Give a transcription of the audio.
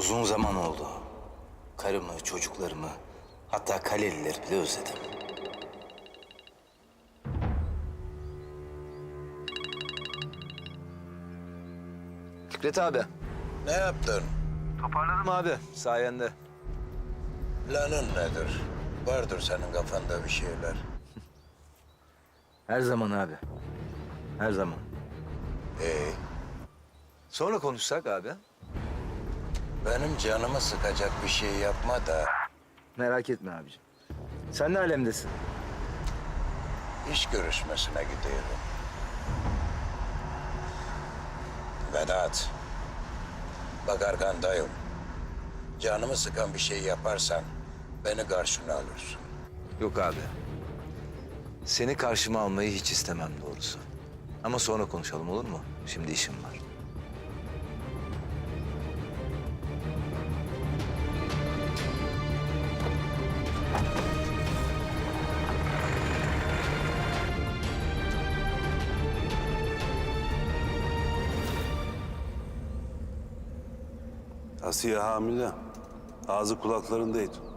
Uzun zaman oldu. Karımı, çocuklarımı, hatta Kalelileri bile özledim. Fikret abi. Ne yaptın? Toparladım abi sayende. Planın nedir? Vardır senin kafanda bir şeyler. Her zaman abi. Her zaman. Ee, Sonra konuşsak abi. Benim canımı sıkacak bir şey yapma da Merak etme abicim. Sen ne alemdesin? iş görüşmesine gidiyorum. Vedat, bak arkandayım. Canımı sıkan bir şey yaparsan beni karşına alırsın. Yok abi. Seni karşıma almayı hiç istemem doğrusu. Ama sonra konuşalım olur mu? Şimdi işim var. Asiye hamile. Ağzı kulaklarındaydı.